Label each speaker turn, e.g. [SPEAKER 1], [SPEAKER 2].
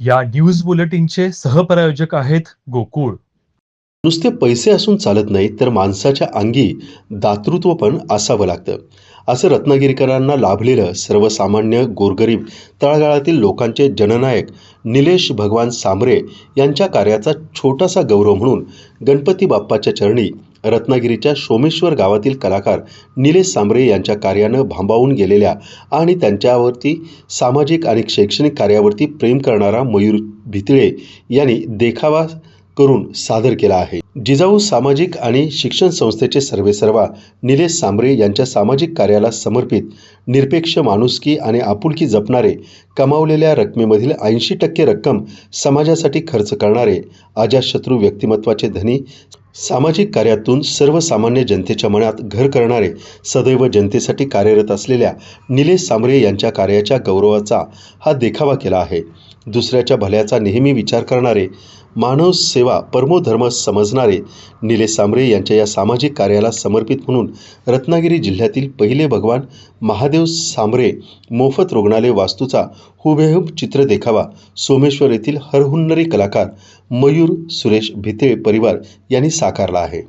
[SPEAKER 1] या न्यूज बुलेटिनचे सहप्रायोजक आहेत गोकुळ.
[SPEAKER 2] नुसते पैसे असून चालत नाही तर माणसाच्या अंगी दातृत्व पण असावं लागतं. असं रत्नागिरीकरांना लाभलेलं सर्वसामान्य गोरगरीब तळागाळातील लोकांचे जननायक निलेश भगवान सामरे यांच्या कार्याचा छोटासा गौरव म्हणून गणपती बाप्पाच्या चरणी रत्नागिरीच्या सोमेश्वर गावातील कलाकार निलेश सांबरे यांच्या कार्यानं भांबावून गेलेल्या आणि त्यांच्यावरती सामाजिक आणि शैक्षणिक कार्यावरती प्रेम करणारा मयूर भितळे यांनी देखावा करून सादर केला आहे. जिजाऊ सामाजिक आणि शिक्षण संस्थेचे सर्वेसर्वा निलेश सांबरे यांच्या सामाजिक कार्याला समर्पित निरपेक्ष माणुसकी आणि आपुलकी जपणारे कमावलेल्या रकमेमधील ऐंशी टक्के रक्कम समाजासाठी खर्च करणारे अजातशत्रू व्यक्तिमत्वाचे धनी सामाजिक कार्यातून सर्वसामान्य जनतेच्या मनात घर करणारे सदैव जनतेसाठी कार्यरत असलेल्या निलेश सांबरे यांच्या कार्याच्या गौरवाचा हा देखावा केला आहे. दुसऱ्याच्या भल्याचा नेहमी विचार करणारे मानव सेवा परमोधर्म समजणारे निले सांबरे यांच्या या सामाजिक कार्याला समर्पित म्हणून रत्नागिरी जिल्ह्यातील पहिले भगवान महादेव सांबरे मोफत रुग्णालय वास्तूचा हुबेहूब चित्र देखावा सोमेश्वर येथील हरहुन्नरी कलाकार मयूर सुरेश भिते परिवार यांनी साकारला आहे.